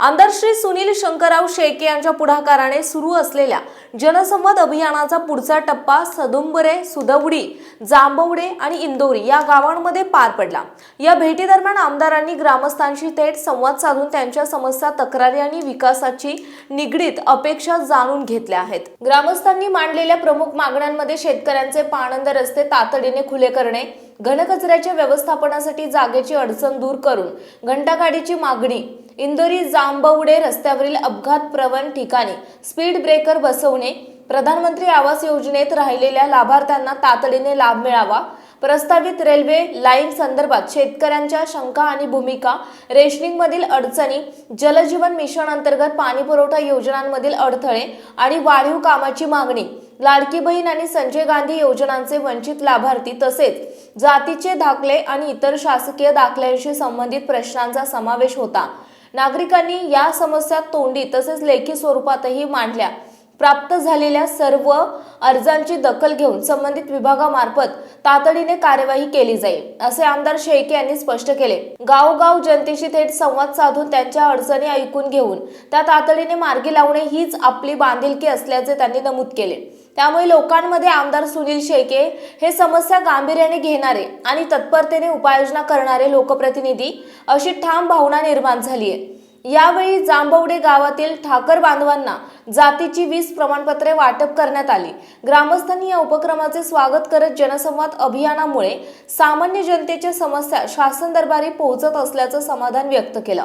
आमदार श्री सुनील शंकरराव शेळके यांच्या पुढाकाराने सुरू असलेल्या जनसंवाद अभियानाचा पुढचा टप्पा सदुंबरे सुदवडी जांभवडे आणि इंदोरी या गावांमध्ये पार पडला. या भेटीदरम्यान आमदारांनी ग्रामस्थांशी थेट संवाद साधून त्यांच्या समस्या तक्रारी आणि विकासाची निगडीत अपेक्षा जाणून घेतल्या आहेत. ग्रामस्थांनी मांडलेल्या प्रमुख मागण्यांमध्ये शेतकऱ्यांचे पाणंद रस्ते तातडीने खुले करणे घनकचऱ्याच्या व्यवस्थापनासाठी जागेची अडचण दूर करून घंटागाडीची मागणी इंदोरी जांबवडे रस्त्यावरील अपघात प्रवण ठिकाणी स्पीड ब्रेकर बसवणे प्रधानमंत्री आवास योजनेत राहिलेल्या लाभार्थ्यांना तातडीने लाभ मिळावा प्रस्तावित रेल्वे लाईन संदर्भात शेतकऱ्यांच्या शंका आणि भूमिका रेशनिंगमधील अडचणी जलजीवन मिशन अंतर्गत पाणीपुरवठा योजनांमधील अडथळे आणि वाढीव कामाची मागणी लाडकी बहीण आणि संजय गांधी योजनांचे वंचित लाभार्थी तसेच जातीचे दाखले आणि इतर शासकीय दाखल्यांशी संबंधित प्रश्नांचा समावेश होता. नागरिकांनी या समस्या तोंडी तसेच लेखी स्वरूपातही मांडल्या. प्राप्त झालेल्या सर्व अर्जांची दखल घेऊन संबंधित विभागामार्फत तातडीने कार्यवाही केली जाईल असे आमदार शेळके यांनी स्पष्ट केले. गावगाव जनतेशी थेट संवाद साधून त्यांच्या अडचणी ऐकून घेऊन त्या तातडीने मार्गी लावणे हीच आपली बांधिलकी असल्याचे त्यांनी नमूद केले. त्यामुळे लोकांमध्ये आमदार सुनील शेळके हे समस्या गांभीर्याने घेणारे आणि तत्परतेने उपाययोजना करणारे लोकप्रतिनिधी अशी ठाम भावना निर्माण झाली आहे. यावेळी जांभवडे गावातील ठाकर बांधवांना जातीची वीस प्रमाणपत्रे वाटप करण्यात आली. ग्रामस्थांनी या उपक्रमाचे स्वागत करत जनसंवाद अभियानामुळे सामान्य जनतेच्या समस्या शासन दरबारी पोहोचत असल्याचं समाधान व्यक्त केलं.